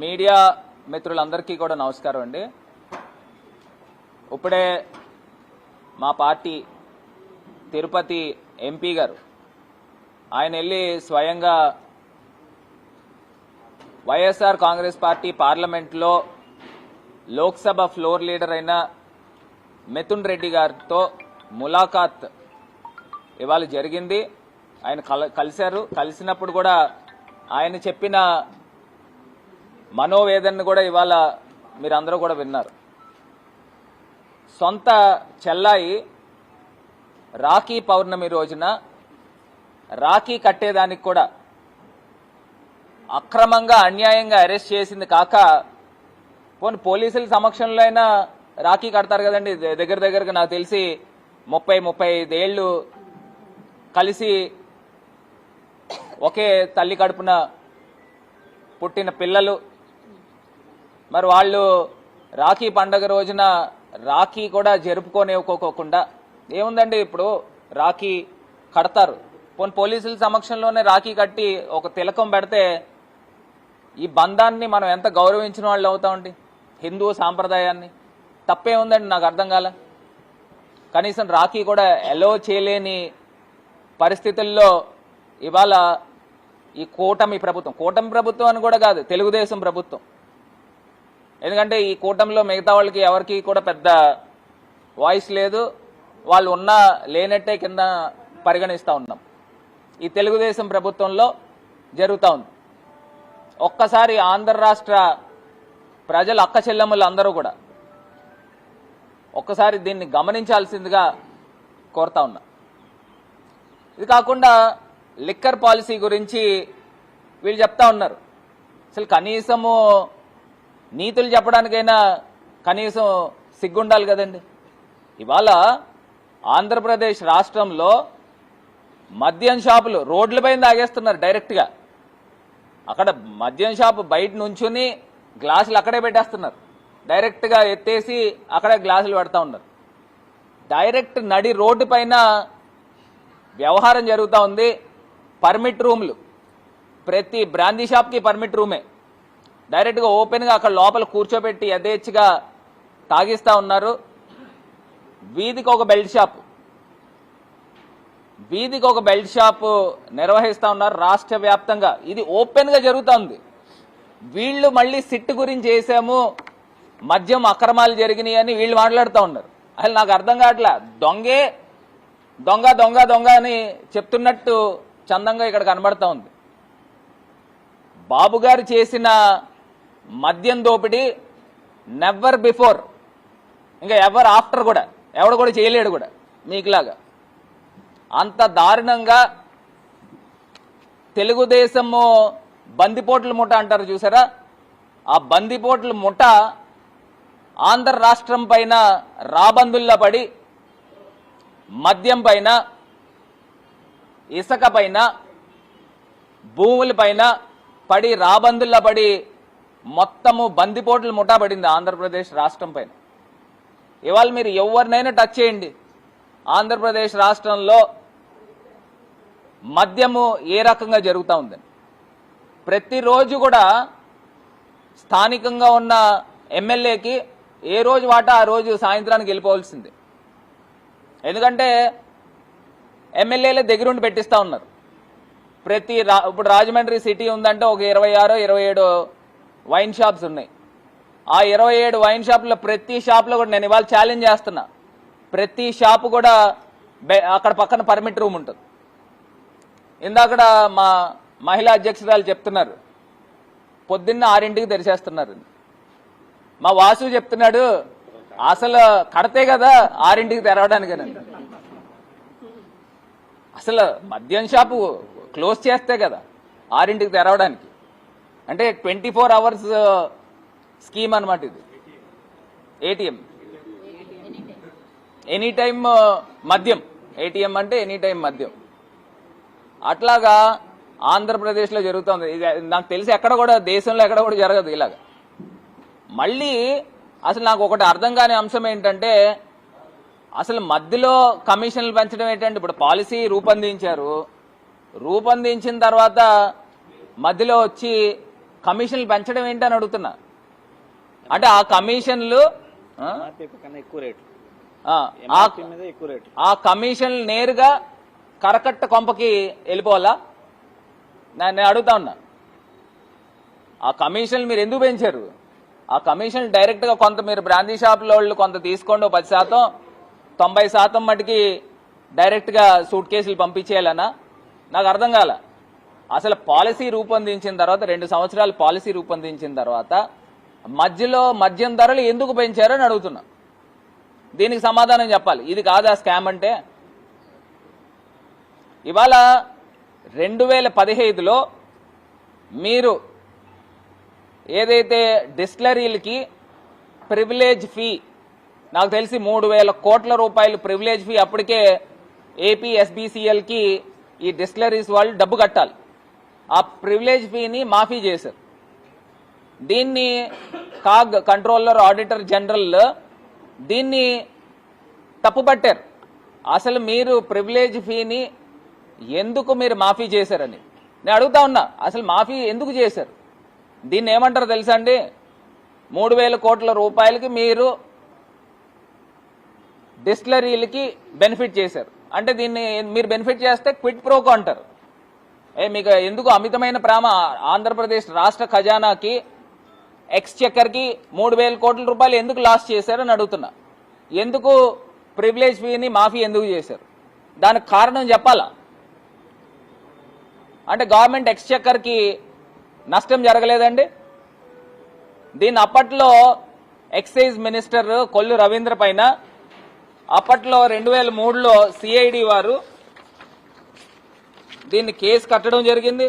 Media మిత్రులందరికీ కూడా నమస్కారం అండి. ఇప్పుడే మా పార్టీ తిరుపతి ఎంపీ గారు ఆయన వెళ్ళి స్వయంగా వైఎస్ఆర్ కాంగ్రెస్ పార్టీ పార్లమెంట్లో లోక్సభ ఫ్లోర్ లీడర్ అయిన మిథున్ రెడ్డి గారితో ములాఖాత్ ఇవాళ జరిగింది. ఆయన కల కలిశారు. కలిసినప్పుడు కూడా ఆయన చెప్పిన మనోవేదనను కూడా ఇవాళ మీరందరూ కూడా విన్నారు. సొంత చెల్లాయి రాఖీ పౌర్ణమి రోజున రాఖీ కట్టేదానికి కూడా అక్రమంగా అన్యాయంగా అరెస్ట్ చేసింది కాక పోనీ పోలీసుల సమక్షంలో అయినా రాఖీ కడతారు కదండి. దగ్గర దగ్గరగా నాకు తెలిసి ముప్పై ముప్పై ఐదేళ్ళు కలిసి ఒకే తల్లి కడుపున పుట్టిన పిల్లలు మరి వాళ్ళు రాఖీ పండగ రోజున రాఖీ కూడా జరుపుకోనివ్వకోకుండా ఏముందండి ఇప్పుడు రాఖీ కడతారు. పోనీ పోలీసుల సమక్షంలోనే రాఖీ కట్టి ఒక తిలకం పెడితే ఈ బంధాన్ని మనం ఎంత గౌరవించిన వాళ్ళు అవుతామండి? హిందూ సాంప్రదాయాన్ని. తప్పే ఉందండి నాకు అర్థం కాల. కనీసం రాఖీ కూడా ఎలో చేయలేని పరిస్థితుల్లో ఇవాళ ఈ కూటమి ప్రభుత్వం కూటమి ప్రభుత్వం అని కూడా కాదు తెలుగుదేశం ప్రభుత్వం. ఎందుకంటే ఈ కూటమిలో మిగతా వాళ్ళకి ఎవరికి కూడా పెద్ద వాయిస్ లేదు. వాళ్ళు ఉన్నా లేనట్టే కింద పరిగణిస్తూ ఉన్నాం. ఈ తెలుగుదేశం ప్రభుత్వంలో జరుగుతూ ఉంది. ఒక్కసారి ఆంధ్ర రాష్ట్ర ప్రజల అక్క చెల్లెమ్మలు అందరూ కూడా ఒక్కసారి దీన్ని గమనించాల్సిందిగా కోరుతా ఉన్నా. ఇది కాకుండా లిక్కర్ పాలసీ గురించి వీళ్ళు చెప్తా ఉన్నారు. అసలు కనీసము నీతులు చెప్పడానికైనా కనీసం సిగ్గుండాలి కదండి. ఇవాళ ఆంధ్రప్రదేశ్ రాష్ట్రంలో మద్యం షాపులు రోడ్లపైన తాగేస్తున్నారు డైరెక్ట్గా. అక్కడ మద్యం షాపు బయట నుంచుని గ్లాసులు అక్కడే పెట్టేస్తున్నారు. డైరెక్ట్గా ఎత్తేసి అక్కడే గ్లాసులు పెడతా ఉన్నారు. డైరెక్ట్ నడి రోడ్డు పైన వ్యవహారం జరుగుతూ ఉంది. పర్మిట్ రూమ్లు. ప్రతి బ్రాందీ షాప్కి పర్మిట్ రూమే. డైరెక్ట్గా ఓపెన్గా అక్కడ లోపల కూర్చోబెట్టి యథేచ్ఛగా తాగిస్తూ ఉన్నారు. వీధికి ఒక బెల్ట్ షాప్. వీధికి ఒక బెల్ట్ షాప్ నిర్వహిస్తా ఉన్నారు రాష్ట్ర వ్యాప్తంగా. ఇది ఓపెన్గా జరుగుతుంది. జరుగుతోంది వీళ్ళు మళ్ళీ సిట్ గురించి చేసాము మద్యం అక్రమాలు జరిగినాయి అని వీళ్ళు మాట్లాడుతూ ఉన్నారు. అసలు నాకు అర్థం కావట్లే? దొంగే దొంగ దొంగ దొంగ అని చెప్తున్నట్టు చందంగా ఇక్కడ కనబడతా ఉంది. బాబు గారు చేసిన మద్యం దోపిడీ నెవర్ బిఫోర్ ఇంకా ఎవర్ ఆఫ్టర్ కూడా. ఎవడు కూడా చేయలేడు కూడా. మీకులాగా. అంత దారుణంగా తెలుగుదేశము బందిపోట్ల ముఠ అంటారు చూసారా? ఆ బందిపోట్ల ముఠ ఆంధ్ర రాష్ట్రం పైన రాబందుల్లో పడి మద్యం పైన ఇసుక పైన భూముల పైన పడి రాబందుల్లో పడి మొత్తము బందిపోట్లు ముఠాపడింది ఆంధ్రప్రదేశ్ రాష్ట్రం పైన. ఇవాళ మీరు ఎవరినైనా టచ్ చేయండి. ఆంధ్రప్రదేశ్ రాష్ట్రంలో మద్యము ఏ రకంగా జరుగుతూ ఉందని. ప్రతిరోజు కూడా స్థానికంగా ఉన్న ఎమ్మెల్యేకి ఏ రోజు వాటా ఆ రోజు సాయంత్రానికి వెళ్ళిపోవాల్సిందే. ఎందుకంటే ఎమ్మెల్యేలే దగ్గరుండి పెట్టిస్తూ ఉన్నారు. ప్రతి రా ఇప్పుడు రాజమండ్రి సిటీ ఉందంటే ఒక ఇరవై ఆరు ఇరవై ఏడు వైన్ షాప్స్ ఉన్నాయి. ఆ ఇరవై ఏడు వైన్ షాప్లో ప్రతి షాప్లో కూడా నేను ఇవాళ ఛాలెంజ్ చేస్తున్నా. ప్రతి షాపు కూడా బె- అక్కడ పక్కన పర్మిట్ రూమ్ ఉంటుంది. ఇందాకడ మా మహిళా అధ్యక్షురాలు చెప్తున్నారు. పొద్దున్న ఆరింటికి తెరిచేస్తున్నారు. మా వాసు చెప్తున్నాడు అసలు కడతే కదా ఆరింటికి తెరవడానికేనండి అసలు మద్యం షాపు క్లోజ్ చేస్తే కదా ఆరింటికి తెరవడానికి. అంటే ట్వంటీ ఫోర్ అవర్స్ స్కీమ్ అనమాట ఇది. ఏటీఎం. ఎనీ టైం మద్యం. ఏటీఎం అంటే ఎనీ టైం మద్యం. అట్లాగా ఆంధ్రప్రదేశ్లో జరుగుతుంది. ఇది నాకు తెలిసి ఎక్కడ కూడా దేశంలో ఎక్కడ కూడా జరగదు ఇలాగా. మళ్ళీ అసలు నాకు ఒకటి అర్థం కాని అంశం ఏంటంటే అసలు మధ్యలో కమిషన్లు పెంచడం ఏంటంటే ఇప్పుడు పాలసీ రూపొందించారు. రూపొందించిన తర్వాత మధ్యలో వచ్చి కమిషన్లు పెంచడం ఏంటి అని అడుగుతున్నా. అంటే ఆ కమిషన్లు ఎక్కువ రేటు. ఆ, కమిషన్ నేరుగా కరకట్ట కొంపకి వెళ్ళిపోవాలా? నేను అడుగుతా ఉన్నా. ఆ కమిషన్ మీరు ఎందుకు పెంచారు? ఆ కమిషన్ డైరెక్ట్గా కొంత మీరు బ్రాందీ షాపుల వాళ్ళు కొంత తీసుకోండి పది శాతం తొంభై శాతం మటుకి డైరెక్ట్గా సూట్ కేసులు పంపించేయాలనా నాకు అర్థం కాల. అసలు పాలసీ రూపొందించిన తర్వాత రెండు సంవత్సరాలు పాలసీ రూపొందించిన తర్వాత మధ్యలో మద్యం ధరలు ఎందుకు పెంచారో అని అడుగుతున్నా. దీనికి సమాధానం చెప్పాలి. ఇది కాదా స్కామ్ అంటే. ఇవాళ రెండు వేల పదిహేదులో మీరు ఏదైతే డిస్టిలరీలకి ప్రివిలేజ్ ఫీ నాకు తెలిసి మూడు వేల కోట్ల రూపాయలు ప్రివిలేజ్ ఫీ అప్పటికే ఏపీ ఎస్బీసీఎల్కి ఈ డిస్టిలరీస్ వాళ్ళు డబ్బు కట్టాలి. ఆ ప్రివిలేజ్ ఫీని మాఫీ చేశారు. దీన్ని కాగ్ కంట్రోలర్ ఆడిటర్ జనరల్ దీన్ని తప్పుపట్టారు అసలు మీరు ప్రివిలేజ్ ఫీని ఎందుకు మీరు మాఫీ చేశారని. నేను అడుగుతా ఉన్నా అసలు మాఫీ ఎందుకు చేశారు? దీన్ని ఏమంటారు తెలుసా అండి? మూడు వేల కోట్ల రూపాయలకి మీరు డిస్టిలరీలకి బెనిఫిట్ చేశారు. అంటే దీన్ని మీరు బెనిఫిట్ చేస్తే క్విట్ ప్రోకో అంటారు. ఏ మీకు ఎందుకు అమితమైన ప్రేమ? ఆంధ్రప్రదేశ్ రాష్ట్ర ఖజానాకి ఎక్స్చెక్కర్కి మూడు వేల కోట్ల రూపాయలు ఎందుకు లాస్ చేశారని అడుగుతున్నా. ఎందుకు ప్రివిలేజ్ ఫీని మాఫీ ఎందుకు చేశారు? దానికి కారణం చెప్పాలా? అంటే గవర్నమెంట్ ఎక్స్చెక్కర్కి నష్టం జరగలేదండి. దీన్ని అప్పట్లో ఎక్సైజ్ మినిస్టర్ కొల్లు రవీంద్ర పైన అప్పట్లో రెండు వేల మూడులో సిఐడి వారు దీన్ని కేసు కట్టడం జరిగింది.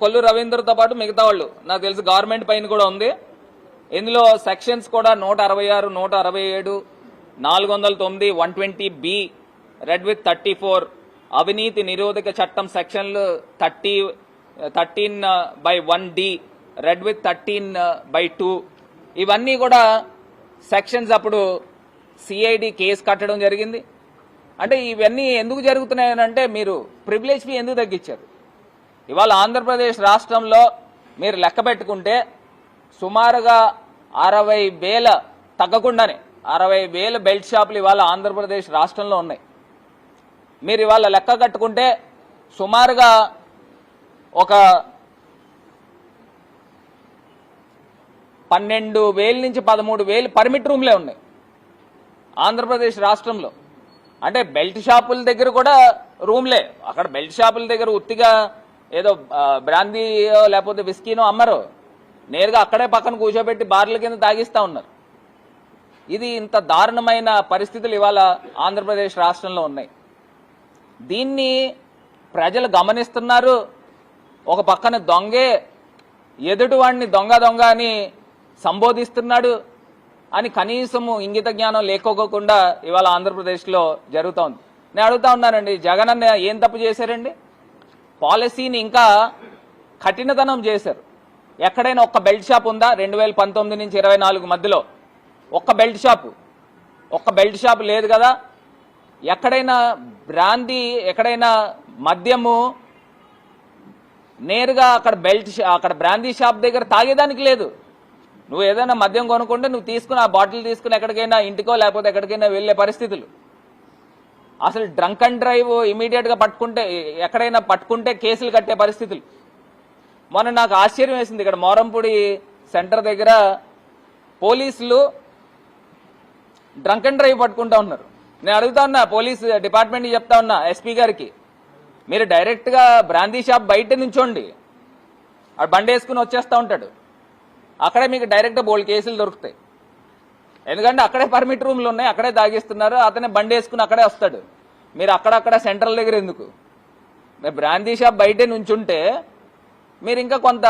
కొల్లు రవీంద్రతో పాటు మిగతా వాళ్ళు. నాకు తెలిసి గవర్నమెంట్ పైన కూడా ఉంది. ఇందులో సెక్షన్స్ కూడా నూట అరవై ఆరు నూట అరవై ఏడు నాలుగు వందల తొమ్మిది one twenty B read with thirty four అవినీతి నిరోధక చట్టం సెక్షన్లు thirty thirteen by one D read with thirteen by two. ఇవన్నీ కూడా సెక్షన్స్ అప్పుడు సిఐడి కేసు కట్టడం జరిగింది. అంటే ఇవన్నీ ఎందుకు జరుగుతున్నాయని అంటే మీరు ప్రివిలేజ్ ఫీ ఎందుకు తగ్గించారు? ఇవాళ ఆంధ్రప్రదేశ్ రాష్ట్రంలో మీరు లెక్క పెట్టుకుంటే సుమారుగా అరవై వేల తగ్గకుండానే అరవై వేల బెల్ట్ షాపులు ఇవాళ ఆంధ్రప్రదేశ్ రాష్ట్రంలో ఉన్నాయి. మీరు ఇవాళ లెక్క కట్టుకుంటే సుమారుగా ఒక పన్నెండు వేల నుంచి పదమూడు వేలు పర్మిట్ రూమ్లే ఉన్నాయి ఆంధ్రప్రదేశ్ రాష్ట్రంలో. అంటే బెల్ట్ షాపుల దగ్గర కూడా రూమ్లే. అక్కడ బెల్ట్ షాపుల దగ్గర ఉత్తిగా ఏదో బ్రాందీయో లేకపోతే విస్కీనో అమ్మరు. నేరుగా అక్కడే పక్కన కూర్చోబెట్టి బార్ల కింద తాగిస్తూ ఉన్నారు. ఇది ఇంత దారుణమైన పరిస్థితులు ఇవాళ ఆంధ్రప్రదేశ్ రాష్ట్రంలో ఉన్నాయి. దీన్ని ప్రజలు గమనిస్తున్నారు. ఒక పక్కన దొంగే ఎదుటివాడిని దొంగ దొంగ అని సంబోధిస్తున్నాడు. అని కనీసము ఇంగిత జ్ఞానం లేకోకుండా ఇవాళ ఆంధ్రప్రదేశ్లో జరుగుతోంది. నేను అడుగుతా ఉన్నానండి జగన్ అన్న ఏం తప్పు చేశారండి? పాలసీని ఇంకా కఠినతనం చేశారు. ఎక్కడైనా ఒక్క బెల్ట్ షాప్ ఉందా? రెండు వేల పంతొమ్మిది నుంచి ఇరవై నాలుగు మధ్యలో. ఒక్క బెల్ట్ షాపు. ఒక్క బెల్ట్ షాప్ లేదు కదా? ఎక్కడైనా బ్రాందీ ఎక్కడైనా మద్యము నేరుగా అక్కడ బెల్ట్ అక్కడ బ్రాందీ షాప్ దగ్గర తాగేదానికి లేదు. నువ్వు ఏదైనా మద్యం కొనుక్కుంటే నువ్వు తీసుకుని ఆ బాటిల్ తీసుకుని ఎక్కడికైనా ఇంటికో లేకపోతే ఎక్కడికైనా వెళ్ళే పరిస్థితులు. అసలు డ్రంక్ అండ్ డ్రైవ్ ఇమీడియట్గా పట్టుకుంటే ఎక్కడైనా పట్టుకుంటే కేసులు కట్టే పరిస్థితులు. మొన్న నాకు ఆశ్చర్యం వేసింది ఇక్కడ మోరంపూడి సెంటర్ దగ్గర పోలీసులు డ్రంక్ అండ్ డ్రైవ్ పట్టుకుంటా ఉన్నారు. నేను అడుగుతా ఉన్నా పోలీస్ డిపార్ట్మెంట్ చెప్తా ఉన్నా ఎస్పీ గారికి. మీరు డైరెక్ట్గా బ్రాందీ షాప్ బయట నుంచోండి. ఆ బండి వేసుకుని వచ్చేస్తా ఉంటాడు. అక్కడే మీకు డైరెక్ట్ బోల్డ్ కేసులు దొరుకుతాయి. ఎందుకంటే అక్కడే పర్మిట్ రూమ్లు ఉన్నాయి అక్కడే దాగిస్తున్నారు అతనే బండి వేసుకుని అక్కడే వస్తాడు. మీరు అక్కడక్కడ సెంట్రల్ దగ్గర ఎందుకు? మీరు బ్రాందీ షాప్ బయటే నుంచుంటే మీరు ఇంకా కొంత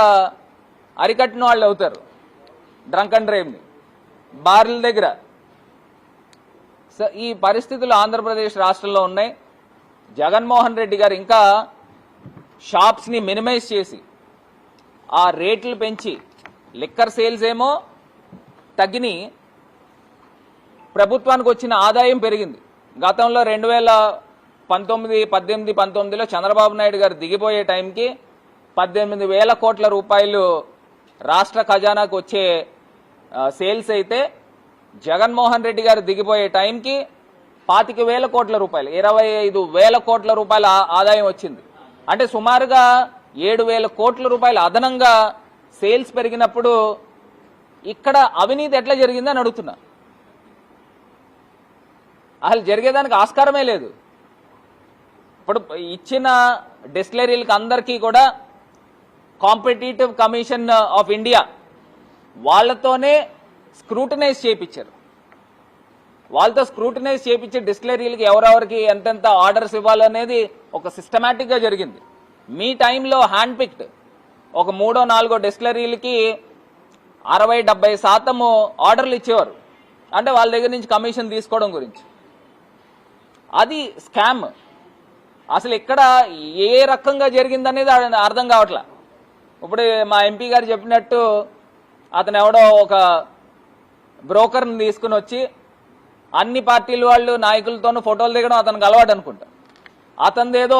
అరికట్టిన వాళ్ళు అవుతారు. డ్రంక్ అండ్ డ్రైవ్ని బార్ల దగ్గర. సో ఈ పరిస్థితులు ఆంధ్రప్రదేశ్ రాష్ట్రంలో ఉన్నాయి. జగన్మోహన్ రెడ్డి గారు ఇంకా షాప్స్ని మినిమైజ్ చేసి ఆ రేట్లు పెంచి లిక్కర్ సేల్స్ ఏమో తగ్గిని ప్రభుత్వానికి వచ్చిన ఆదాయం పెరిగింది. గతంలో రెండు వేల పంతొమ్మిది పద్దెనిమిది పంతొమ్మిదిలో చంద్రబాబు నాయుడు గారు దిగిపోయే టైంకి పద్దెనిమిది వేల కోట్ల రూపాయలు రాష్ట్ర ఖజానాకు వచ్చే సేల్స్ అయితే జగన్మోహన్ రెడ్డి గారు దిగిపోయే టైంకి పాతిక వేల కోట్ల రూపాయలు ఇరవై ఐదు వేల కోట్ల రూపాయల ఆదాయం వచ్చింది. అంటే సుమారుగా ఏడు వేల కోట్ల రూపాయలు అదనంగా సేల్స్ పెరిగినప్పుడు ఇక్కడ అవినీతి ఎట్లా జరిగిందని అడుగుతున్నా. అసలు జరిగేదానికి ఆస్కారమే లేదు. ఇప్పుడు ఇచ్చిన డిస్టిలరీలకు అందరికీ కూడా కాంపిటేటివ్ కమిషన్ ఆఫ్ ఇండియా వాళ్ళతోనే స్క్రూటనైజ్ చేయించారు. వాళ్ళతో స్క్రూటనైజ్ చేయించి డిస్టిలరీలకి ఎవరెవరికి ఎంతెంత ఆర్డర్స్ ఇవ్వాలనేది ఒక సిస్టమేటిక్గా జరిగింది. మీ టైంలో హ్యాండ్ పిక్డ్ ఒక మూడో నాలుగో డిస్టిలరీలకి అరవై డెబ్బై శాతము ఆర్డర్లు ఇచ్చేవారు. అంటే వాళ్ళ దగ్గర నుంచి కమిషన్ తీసుకోవడం గురించి. అది స్కామ్. అసలు ఇక్కడ ఏ రకంగా జరిగిందనేది అర్థం కావట్లా. ఇప్పుడు మా ఎంపీ గారు చెప్పినట్టు అతను ఎవడో ఒక బ్రోకర్ని తీసుకుని వచ్చి అన్ని పార్టీల వాళ్ళు నాయకులతోనూ ఫోటోలు దిగడం అతనికి అలవాటు అనుకుంటా అతనిదేదో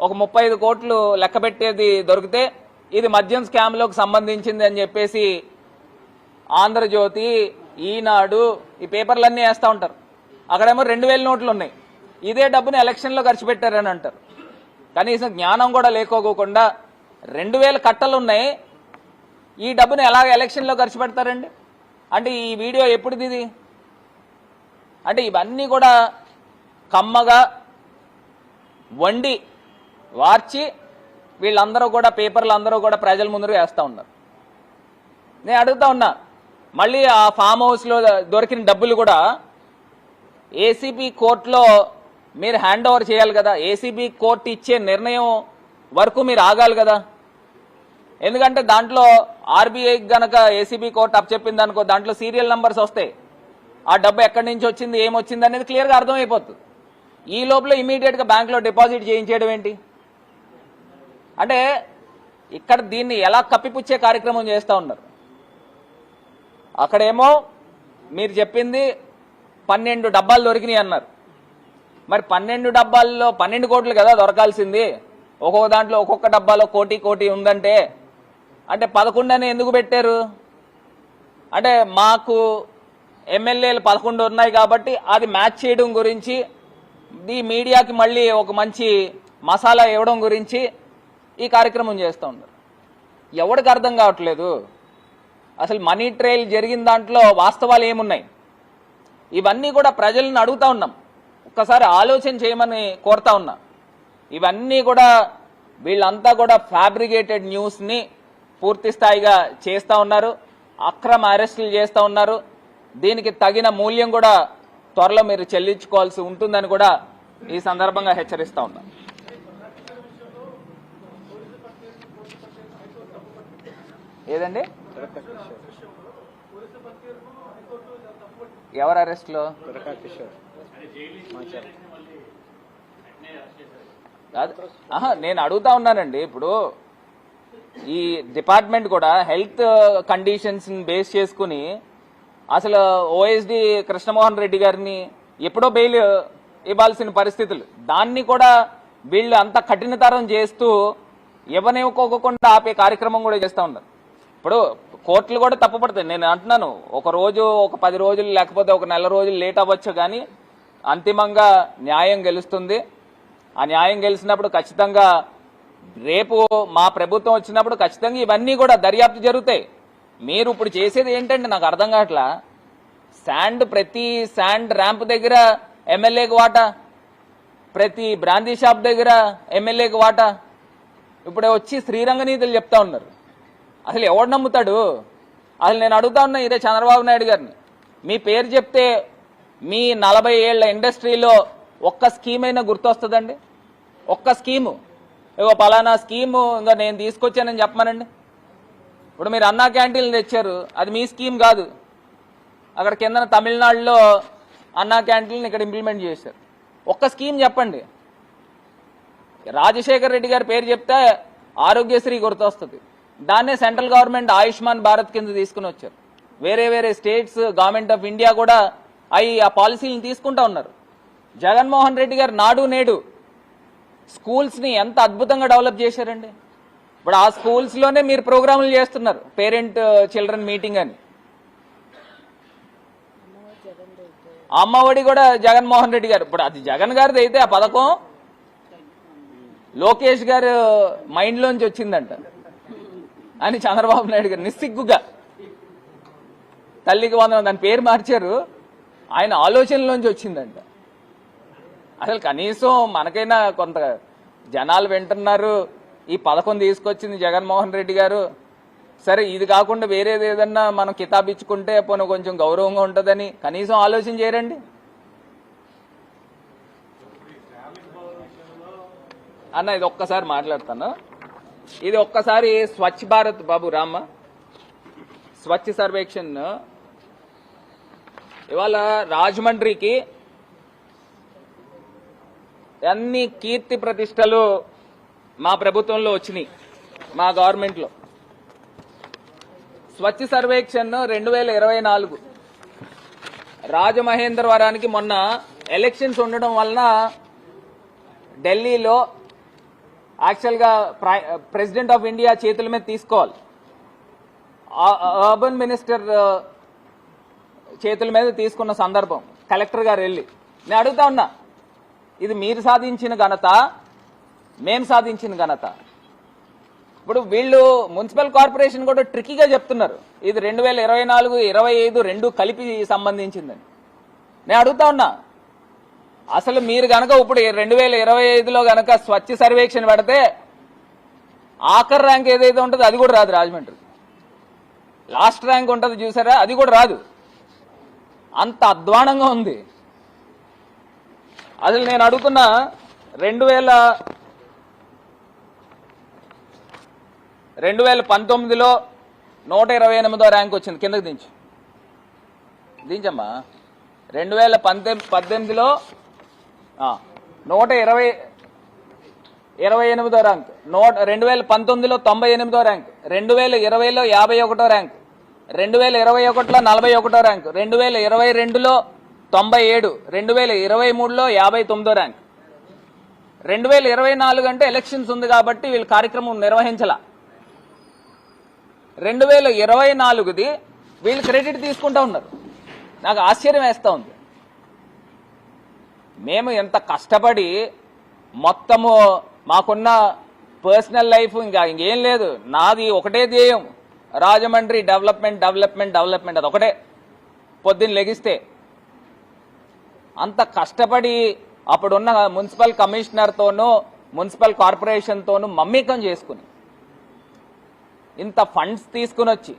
ఒక ముప్పై ఐదు కోట్లు లెక్క పెట్టేది దొరికితే ఇది మద్యం స్కామ్లోకి సంబంధించింది అని చెప్పేసి ఆంధ్రజ్యోతి ఈనాడు ఈ పేపర్లన్నీ వేస్తూ ఉంటారు. అక్కడేమో రెండు వేల నోట్లు ఉన్నాయి. ఇదే డబ్బుని ఎలక్షన్లో ఖర్చు పెట్టారని అంటారు. కనీసం జ్ఞానం కూడా లేకోకుండా రెండు వేల కట్టలు ఉన్నాయి. ఈ డబ్బుని ఎలా ఎలక్షన్లో ఖర్చు పెడతారండి? అంటే ఈ వీడియో ఎప్పుడుది ఇది? అంటే ఇవన్నీ కూడా కమ్మగా వండి వార్చి వీళ్ళందరూ కూడా పేపర్లు అందరూ కూడా ప్రజల ముందర వేస్తూ ఉన్నారు. నేను అడుగుతా ఉన్నా మళ్ళీ ఆ ఫామ్ హౌస్లో దొరికిన డబ్బులు కూడా ఏసీబీ కోర్టులో మీరు హ్యాండ్ ఓవర్ చేయాలి కదా ఏసీబీ కోర్టు ఇచ్చే నిర్ణయం వరకు మీరు ఆగాలి కదా. ఎందుకంటే దాంట్లో ఆర్బీఐ గనక ఏసీబీ కోర్టు అప్పచెప్పింది అనుకో దాంట్లో సీరియల్ నెంబర్స్ వస్తాయి. ఆ డబ్బు ఎక్కడి నుంచి వచ్చింది ఏమొచ్చింది అనేది క్లియర్గా అర్థమైపోతుంది. ఈ లోపల ఇమీడియట్గా బ్యాంక్లో డిపాజిట్ చేయించేయడం ఏంటి? అంటే ఇక్కడ దీన్ని ఎలా కప్పిపుచ్చే కార్యక్రమం చేస్తూ ఉన్నారు. అక్కడేమో మీరు చెప్పింది పన్నెండు డబ్బాలు దొరికినాయి అన్నారు. మరి పన్నెండు డబ్బాల్లో పన్నెండు కోట్లు కదా దొరకాల్సింది. ఒక్కొక్క దాంట్లో ఒక్కొక్క డబ్బాలో కోటి కోటి ఉందంటే అంటే పదకొండు ఎందుకు పెట్టారు? అంటే మాకు ఎమ్మెల్యేలు పదకొండు ఉన్నాయి కాబట్టి అది మ్యాచ్ చేయడం గురించి ఈ మీడియాకి మళ్ళీ ఒక మంచి మసాలా ఇవ్వడం గురించి ఈ కార్యక్రమం చేస్తూ ఉన్నారు. ఎవడికి అర్థం కావట్లేదు. అసలు మనీ ట్రయల్ జరిగిన దాంట్లో వాస్తవాలు ఏమున్నాయి? ఇవన్నీ కూడా ప్రజలను అడుగుతా ఉన్నాం. ఒక్కసారి ఆలోచన చేయమని కోరుతా ఉన్నా. ఇవన్నీ కూడా వీళ్ళంతా కూడా ఫ్యాబ్రికేటెడ్ న్యూస్ని పూర్తి స్థాయిగా చేస్తూ ఉన్నారు. అక్రమ అరెస్టులు చేస్తూ ఉన్నారు. దీనికి తగిన మూల్యం కూడా త్వరలో మీరు చెల్లించుకోవాల్సి ఉంటుందని కూడా ఈ సందర్భంగా హెచ్చరిస్తూ ఉన్నాం. ఏదండి? ఎవరు అరెస్ట్లో? నేను అడుగుతా ఉన్నానండి. ఇప్పుడు ఈ డిపార్ట్మెంట్ కూడా హెల్త్ కండిషన్స్ బేస్ చేసుకుని అసలు ఓఎస్డి కృష్ణమోహన్ రెడ్డి గారిని ఎప్పుడో బెయిల్ ఇవ్వాల్సిన పరిస్థితులు. దాన్ని కూడా వీళ్ళు అంత కఠినతరం చేస్తూ ఇవ్వనివ్వకోకుండా ఆపే కార్యక్రమం కూడా చేస్తూ ఉన్నారు. ఇప్పుడు కోర్టులు కూడా తప్పుపడతాయి. నేను అంటున్నాను ఒక రోజు ఒక పది రోజులు లేకపోతే ఒక నెల రోజులు లేట్ అవ్వచ్చు కానీ అంతిమంగా న్యాయం గెలుస్తుంది. ఆ న్యాయం గెలిచినప్పుడు ఖచ్చితంగా రేపు మా ప్రభుత్వం వచ్చినప్పుడు ఖచ్చితంగా ఇవన్నీ కూడా దర్యాప్తు జరుగుతాయి. మీరు ఇప్పుడు చేసేది ఏంటంటే నాకు అర్థం కావట్లా? శాండ్ ప్రతి శాండ్ ర్యాంప్ దగ్గర ఎమ్మెల్యేకి వాటా? ప్రతి బ్రాందీ షాప్ దగ్గర ఎమ్మెల్యేకి వాటా? ఇప్పుడే వచ్చి శ్రీరంగనీతులు చెప్తా ఉన్నారు. అసలు ఎవడు నమ్ముతాడు? అసలు నేను అడుగుతా ఉన్నా ఇదే చంద్రబాబు నాయుడు గారిని. మీ పేరు చెప్తే మీ నలభై ఏళ్ళ ఇండస్ట్రీలో ఒక్క స్కీమ్ అయినా గుర్తొస్తుందండి? ఒక్క స్కీము. ఇగో పలానా స్కీము ఇంకా నేను తీసుకొచ్చానని చెప్పమనండి. ఇప్పుడు మీరు అన్నా క్యాంటీన్లు తెచ్చారు. అది మీ స్కీమ్ కాదు. అక్కడ కిందన తమిళనాడులో అన్నా క్యాంటీన్ ఇక్కడ ఇంప్లిమెంట్ చేశారు. ఒక్క స్కీమ్ చెప్పండి. రాజశేఖర్ రెడ్డి గారి పేరు చెప్తే ఆరోగ్యశ్రీ గుర్తొస్తుంది. దాన్నే సెంట్రల్ గవర్నమెంట్ ఆయుష్మాన్ భారత్ కింద తీసుకుని వచ్చారు. వేరే వేరే స్టేట్స్ గవర్నమెంట్ ఆఫ్ ఇండియా కూడా అవి ఆ పాలసీలను తీసుకుంటా ఉన్నారు. జగన్మోహన్ రెడ్డి గారు నాడు నేడు స్కూల్స్ని ఎంత అద్భుతంగా డెవలప్ చేశారండి. ఇప్పుడు ఆ స్కూల్స్లోనే మీరు ప్రోగ్రాములు చేస్తున్నారు పేరెంట్ చిల్డ్రన్ మీటింగ్ అని. అమ్మఒడి కూడా జగన్మోహన్ రెడ్డి గారు ఇప్పుడు అది జగన్ గారిది అయితే ఆ పథకం. లోకేష్ గారు మైండ్లోంచి వచ్చిందంట. అని చంద్రబాబు నాయుడు గారు నిస్సిగ్గుగా తల్లికి వందనం దాని పేరు మార్చారు. ఆయన ఆలోచనలోంచి వచ్చిందంట. అసలు కనీసం మనకైనా కొంత జనాలు వింటున్నారు. ఈ పథకం తీసుకొచ్చింది జగన్మోహన్ రెడ్డి గారు. సరే ఇది కాకుండా వేరేది ఏదన్నా మనం కితాబ్ ఇచ్చుకుంటే పోనీ కొంచెం గౌరవంగా ఉంటుందని కనీసం ఆలోచన చేయరండి. అన్న ఇది ఒక్కసారి మాట్లాడతాను. ఇది ఒక్కసారి స్వచ్ఛ భారత్ బాబు రామ్మ. స్వచ్ఛ సర్వేక్షన్ ఇవాళ రాజమండ్రికి అన్ని కీర్తి ప్రతిష్టలు మా ప్రభుత్వంలో వచ్చినాయి మా గవర్నమెంట్లో. స్వచ్ఛ సర్వేక్షన్ రెండు వేల ఇరవై నాలుగు. రాజమహేంద్రవరానికి మొన్న ఎలక్షన్స్ ఉండడం వలన ఢిల్లీలో యాక్చువల్గా ప్రెసిడెంట్ ఆఫ్ ఇండియా చేతుల మీద తీసుకోవాలి. అర్బన్ మినిస్టర్ చేతుల మీద తీసుకున్న సందర్భం. కలెక్టర్ గారు వెళ్ళి నేను అడుగుతా ఉన్నా ఇది మీరు సాధించిన ఘనత మేము సాధించిన ఘనత. ఇప్పుడు వీళ్ళు మున్సిపల్ కార్పొరేషన్ కూడా ట్రికీగా చెప్తున్నారు. ఇది రెండు వేల ఇరవై నాలుగు ఇరవై ఐదు రెండు కలిపి సంబంధించిందని. నేను అడుగుతా ఉన్నా అసలు మీరు గనక ఇప్పుడు రెండు వేల ఇరవై ఐదులో గనక స్వచ్ఛ సర్వేక్షణ పెడితే ఆఖరి ర్యాంక్ ఏదైతే ఉంటుందో అది కూడా రాదు రాజమండ్రి. లాస్ట్ ర్యాంక్ ఉంటుంది చూసారా? అది కూడా రాదు. అంత అధ్వానంగా ఉంది. అసలు నేను అడుగుతున్న రెండు వేల రెండు వేల పంతొమ్మిదిలో నూట ఇరవై ఎనిమిదో ర్యాంక్ వచ్చింది. కిందకి దించు. దించమ్మా. రెండు వేల పంతొమ్మిది పద్దెనిమిదిలో నూట ఇరవై ఇరవై ఎనిమిదో ర్యాంక్. నూట రెండు వేల పంతొమ్మిదిలో తొంభై ఎనిమిదో ర్యాంక్. రెండు వేల ఇరవైలో యాభై ఒకటో ర్యాంక్. రెండు వేల ఇరవై ఒకటిలో నలభై ఒకటో ర్యాంక్. రెండు వేల ఇరవై రెండులో తొంభై ఏడు. రెండు వేల ఇరవై మూడులో యాభై తొమ్మిదో ర్యాంక్. రెండు వేల ఇరవై నాలుగు అంటే ఎలక్షన్స్ ఉంది కాబట్టి వీళ్ళు కార్యక్రమం నిర్వహించాల. రెండు వేల ఇరవై నాలుగుది వీళ్ళు క్రెడిట్ తీసుకుంటా ఉన్నారు. నాకు ఆశ్చర్యం వేస్తూ ఉంది. మేము ఎంత కష్టపడి మొత్తము మాకున్న పర్సనల్ లైఫ్ ఇంకా ఇంకేం లేదు. నాది ఒకటే ధ్యేయం. రాజమండ్రి డెవలప్మెంట్ డెవలప్మెంట్ డెవలప్మెంట్ అది ఒకటే. పొద్దున్న లెగిస్తే. అంత కష్టపడి అప్పుడున్న మున్సిపల్ కమిషనర్తోనూ మున్సిపల్ కార్పొరేషన్తోనూ మమ్మీకం చేసుకుని ఇంత ఫండ్స్ తీసుకుని వచ్చి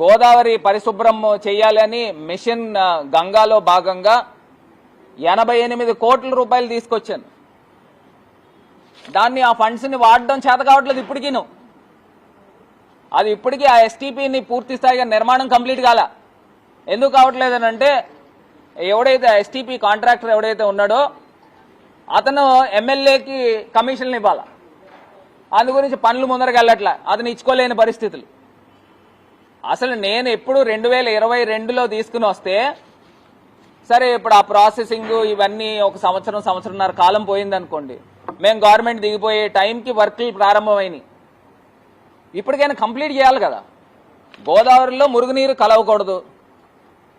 గోదావరి పరిశుభ్రం చేయాలని మిషన్ గంగాలో భాగంగా ఎనభై ఎనిమిది కోట్ల రూపాయలు తీసుకొచ్చాను. దాన్ని ఆ ఫండ్స్ని వాడడం చేత కావట్లేదు ఇప్పటికీను. అది ఇప్పటికీ ఆ ఎస్టీపీని పూర్తి స్థాయిగా నిర్మాణం కంప్లీట్ కాల. ఎందుకు కావట్లేదు అని అంటే ఎవడైతే ఎస్టీపీ కాంట్రాక్టర్ ఎవడైతే ఉన్నాడో అతను ఎమ్మెల్యేకి కమిషన్లు ఇవ్వాలి. అందు గురించి పనులు ముందరకెళ్ళట్లే అతను ఇచ్చుకోలేని పరిస్థితులు. అసలు నేను ఎప్పుడు రెండు వేల ఇరవై రెండులో తీసుకుని వస్తే సరే ఇప్పుడు ఆ ప్రాసెసింగ్ ఇవన్నీ ఒక సంవత్సరం సంవత్సరంన్నర కాలం పోయిందనుకోండి మేము గవర్నమెంట్ దిగిపోయే టైంకి వర్క్లు ప్రారంభమైనాయి. ఇప్పటికైనా కంప్లీట్ చేయాలి కదా. గోదావరిలో మురుగునీరు కలవకూడదు.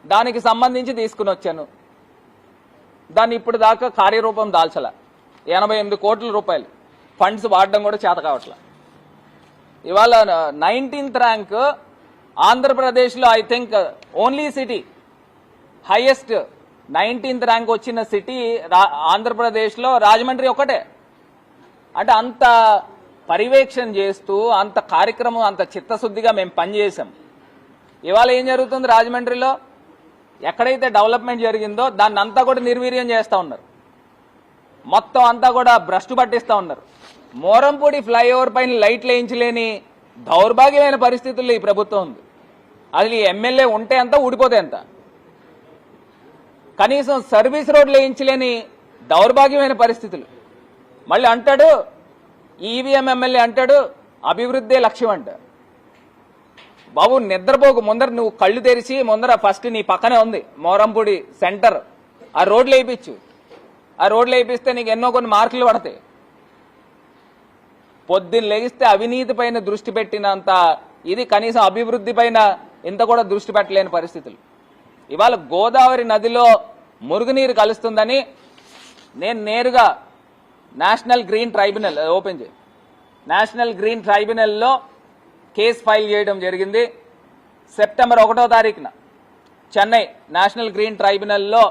దానికి సంబంధించి తీసుకుని వచ్చాను. దాన్ని ఇప్పుడు దాకా కార్యరూపం దాల్చల. ఎనభై ఎనిమిది కోట్ల రూపాయలు. ఫండ్స్ వాడడం కూడా చేత కావట్ల. ఇవాళ నైన్టీన్త్ ర్యాంక్ ఆంధ్రప్రదేశ్లో I think only city highest nineteenth rank వచ్చిన సిటీ రా ఆంధ్రప్రదేశ్లో రాజమండ్రి ఒకటే అంటే అంత పర్యవేక్షణ చేస్తూ అంత కార్యక్రమం అంత చిత్తశుద్ధిగా మేము పనిచేసాం ఇవాళ ఏం జరుగుతుంది రాజమండ్రిలో? ఎక్కడైతే డెవలప్మెంట్ జరిగిందో దాన్ని అంతా కూడా నిర్వీర్యం చేస్తూ ఉన్నారు. మొత్తం అంతా కూడా భ్రష్టు పట్టిస్తూ ఉన్నారు. మోరంపూడి ఫ్లైఓవర్ పైన లైట్లు వేయించలేని దౌర్భాగ్యమైన పరిస్థితుల్లో ఈ ప్రభుత్వం ఉంది. అది ఎమ్మెల్యే ఉంటే ఎంత ఊడిపోతే ఎంత కనీసం సర్వీస్ రోడ్లు వేయించలేని దౌర్భాగ్యమైన పరిస్థితులు. మళ్ళీ అంటాడు ఈవీఎం ఎమ్మెల్యే అంటాడు అభివృద్ధే లక్ష్యం అంట. బాబు నిద్రపోకు. ముందర నువ్వు కళ్ళు తెరిచి ముందర ఫస్ట్ నీ పక్కనే ఉంది మోరంపూడి సెంటర్. ఆ రోడ్లు వేయించు ఆ రోడ్లు వేయిస్తే నీకు ఎన్నో కొన్ని మార్కులు పడతాయి. పొద్దున్న లెగిస్తే అవినీతి పైన దృష్టి పెట్టినంత ఇది కనీసం అభివృద్ధి పైన ఇంత కూడా దృష్టి పెట్టలేని పరిస్థితులు. ఇవాళ గోదావరి నదిలో మురుగునీరు కలుస్తుందని నేను నేరుగా నేషనల్ గ్రీన్ ట్రైబ్యునల్ ఓపెన్ చేయి. నేషనల్ గ్రీన్ ట్రైబ్యునల్లో కేసు ఫైల్ చేయడం జరిగింది. సెప్టెంబర్ ఒకటో తారీఖున చెన్నై నేషనల్ గ్రీన్ ట్రైబ్యునల్లో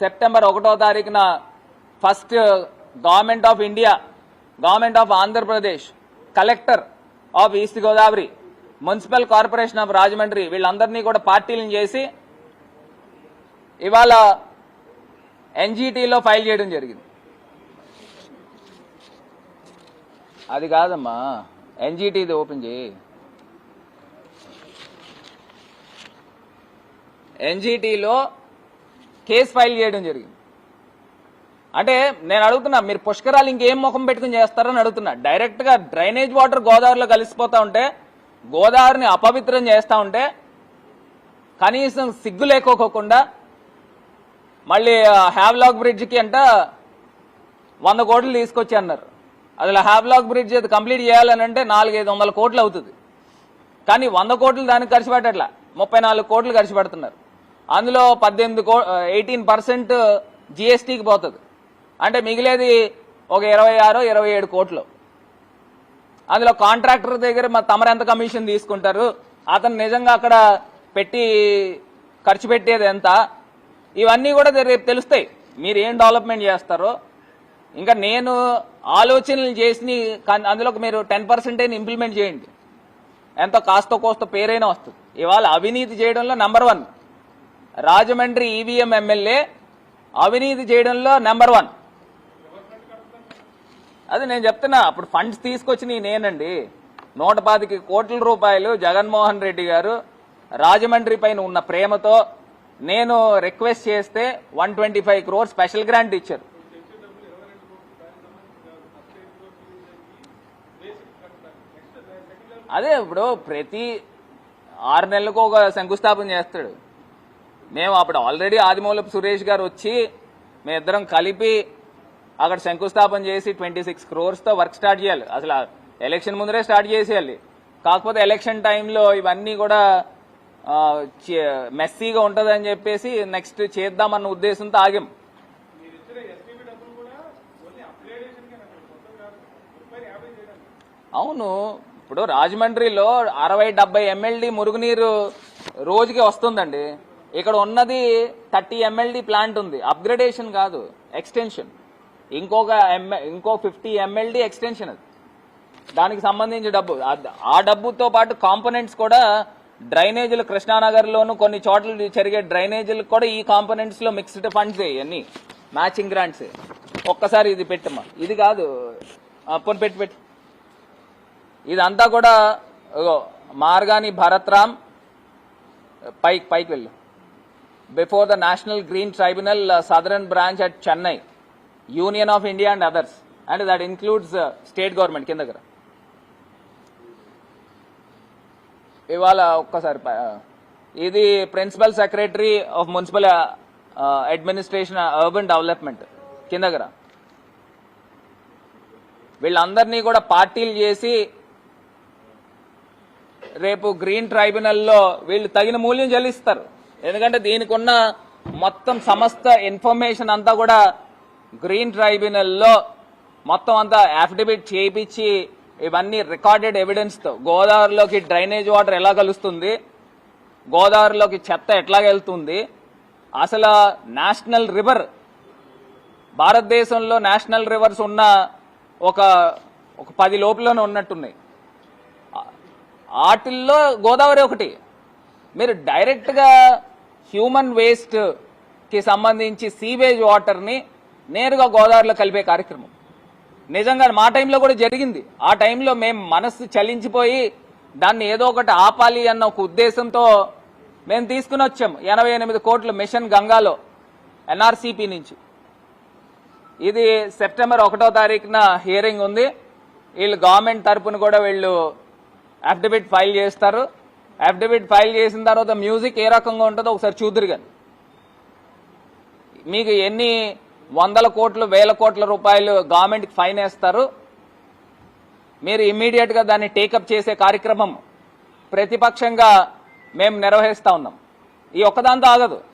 సెప్టెంబర్ ఒకటో తారీఖున first government of India government of Andhra Pradesh collector of east Godavari municipal corporation of Rajahmundry వీళ్ళందరినీ కూడా పార్టీలను చేసి ఇవాళ ఎన్జిటిలో ఫైల్ చేయడం జరిగింది. అది కాదమ్మా. ఎన్జిటిది ఓపెన్ చేయి. ఎన్జిటిలో కేసు ఫైల్ చేయడం జరిగింది. అంటే నేను అడుగుతున్నా మీరు పుష్కరాలు ఇంకేం ముఖం పెట్టుకుని చేస్తారని అడుగుతున్నా. డైరెక్ట్గా డ్రైనేజ్ వాటర్ గోదావరిలో కలిసిపోతూ ఉంటే గోదావరిని అపవిత్రం చేస్తూ ఉంటే కనీసం సిగ్గు లేకోకుండా మళ్ళీ హ్యావ్లాక్ బ్రిడ్జ్కి అంట వంద కోట్లు తీసుకొచ్చి అన్నారు. అసలు హ్యావ్లాక్ బ్రిడ్జ్ అది కంప్లీట్ చేయాలని అంటే నాలుగైదు వందల కోట్లు అవుతుంది. కానీ వంద కోట్లు దానికి ఖర్చు పెట్టట్లా. ముప్పై నాలుగు కోట్లు ఖర్చు పెడుతున్నారు. అందులో పద్దెనిమిది కో ఎయిటీన్ పర్సెంట్ జిఎస్టీకి పోతుంది. అంటే మిగిలేది ఒక ఇరవై ఆరు ఇరవై ఏడు కోట్లు. అందులో కాంట్రాక్టర్ దగ్గర మా తమరు ఎంత కమిషన్ తీసుకుంటారు? అతను నిజంగా అక్కడ పెట్టి ఖర్చు పెట్టేది ఎంత? ఇవన్నీ కూడా రేపు తెలుస్తాయి. మీరు ఏం డెవలప్మెంట్ చేస్తారో. ఇంకా నేను ఆలోచనలు చేసి అందులోకి అందులో మీరు టెన్ పర్సెంట్ అయినా ఇంప్లిమెంట్ చేయండి. ఎంతో కాస్త కోస్త పేరైనా వస్తుంది. ఇవాళ అవినీతి చేయడంలో number one Rajahmundry EVM MLA అవినీతి చేయడంలో నెంబర్ వన్ అది నేను చెప్తున్నా అప్పుడు ఫండ్స్ తీసుకొచ్చినవి నేనండి. నూట పాతిక కోట్ల రూపాయలు జగన్మోహన్ రెడ్డి గారు రాజమండ్రి పైన ఉన్న ప్రేమతో నేను రిక్వెస్ట్ చేస్తే one twenty five crore special grant ఇచ్చారు. అదే ఇప్పుడు ప్రతి ఆరు నెలలకు ఒక శంకుస్థాపన చేస్తాడు. మేము అప్పుడు ఆల్రెడీ ఆదిమూలపు సురేష్ గారు వచ్చి మేమిద్దరం కలిపి అక్కడ శంకుస్థాపన చేసి ట్వంటీ సిక్స్ క్రోర్స్తో వర్క్ స్టార్ట్ చేయాలి. అసలు ఎలక్షన్ ముందరే స్టార్ట్ చేసేయాలి. కాకపోతే ఎలక్షన్ టైంలో ఇవన్నీ కూడా మెస్సీగా ఉంటుందని చెప్పేసి నెక్స్ట్ చేద్దామన్న ఉద్దేశంతో ఆగాం. అవును. ఇప్పుడు రాజమండ్రిలో అరవై డెబ్బై ఎంఎల్డి మురుగునీరు రోజుకి వస్తుందండి. ఇక్కడ ఉన్నది థర్టీ ఎంఎల్డి ప్లాంట్ ఉంది. అప్గ్రేడేషన్ కాదు ఎక్స్టెన్షన్. ఇంకొక ఎంఎ ఇంకో ఫిఫ్టీ ఎంఎల్డి ఎక్స్టెన్షన్ అది. దానికి సంబంధించి డబ్బు. ఆ- ఆ డబ్బుతో పాటు కాంపోనెంట్స్ కూడా డ్రైనేజీలు కృష్ణానగర్లోను కొన్ని చోట్ల జరిగే డ్రైనేజీలు కూడా ఈ కాంపోనెంట్స్లో మిక్స్డ్ ఫండ్స్ ఇవన్నీ. మ్యాచింగ్ గ్రాంట్స్ ఒక్కసారి ఇది పెట్టమ్మా. ఇది కాదు. ఆ, పెట్టి పెట్టి. ఇదంతా కూడా మార్గాని భరత్ రామ్ పైకి పైకి వెళ్ళు. Before the national green tribunal southern branch at Chennai union of India and others and that includes state government కింద దగ్గర. ఇవాళ ఒక్కసారి ఇది principal secretary of municipal administration urban development కింద దగ్గర. వీళ్ళందరినీ కూడా పార్టీలు చేసి రేపు గ్రీన్ ట్రైబ్యునల్లో వీళ్ళు తగిన మూల్యం చెల్లిస్తారు. ఎందుకంటే దీనికి ఉన్న మొత్తం సమస్త ఇన్ఫర్మేషన్ అంతా కూడా గ్రీన్ ట్రైబ్యునల్లో మొత్తం అంతా అఫిడవిట్ చేయించి ఇవన్నీ రికార్డెడ్ ఎవిడెన్స్తో గోదావరిలోకి డ్రైనేజ్ వాటర్ ఎలా కలుస్తుంది? గోదావరిలోకి చెత్త ఎట్లా వెళ్తుంది? అసలు నేషనల్ రివర్ భారతదేశంలో నేషనల్ రివర్స్ ఉన్న ఒక ఒక పది లోపలనే ఉన్నట్టున్నాయి. వాటిల్లో గోదావరి ఒకటి. మీరు డైరెక్ట్గా హ్యూమన్ వేస్ట్కి సంబంధించి సీవేజ్ వాటర్ని నేరుగా గోదావరిలో కలిపే కార్యక్రమం. నిజంగా మా టైంలో కూడా జరిగింది. ఆ టైంలో మేము మనస్సు చలించిపోయి దాన్ని ఏదో ఒకటి ఆపాలి అన్న ఒక ఉద్దేశంతో మేము తీసుకుని వచ్చాం ఎనభై ఎనిమిది కోట్లు మిషన్ గంగాలో ఎన్ఆర్సీపీ నుంచి. ఇది సెప్టెంబర్ ఒకటో తారీఖున హియరింగ్ ఉంది. వీళ్ళు గవర్నమెంట్ తరపున కూడా వీళ్ళు అఫిడవిట్ ఫైల్ చేస్తారు. అఫిడవిట్ ఫైల్ చేసిన తర్వాత మ్యూజిక్ ఏ రకంగా ఉంటుందో ఒకసారి చూద్దరు కానీ మీకు ఎన్ని వందల కోట్లు వేల కోట్ల రూపాయలు గవర్నమెంట్కి ఫైన్ వేస్తారు. మీరు ఇమ్మీడియట్గా దాన్ని టేకప్ చేసే కార్యక్రమం ప్రతిపక్షంగా మేము నిర్వహిస్తా ఉన్నాం. ఈ ఒక్కదాంతో ఆగదు.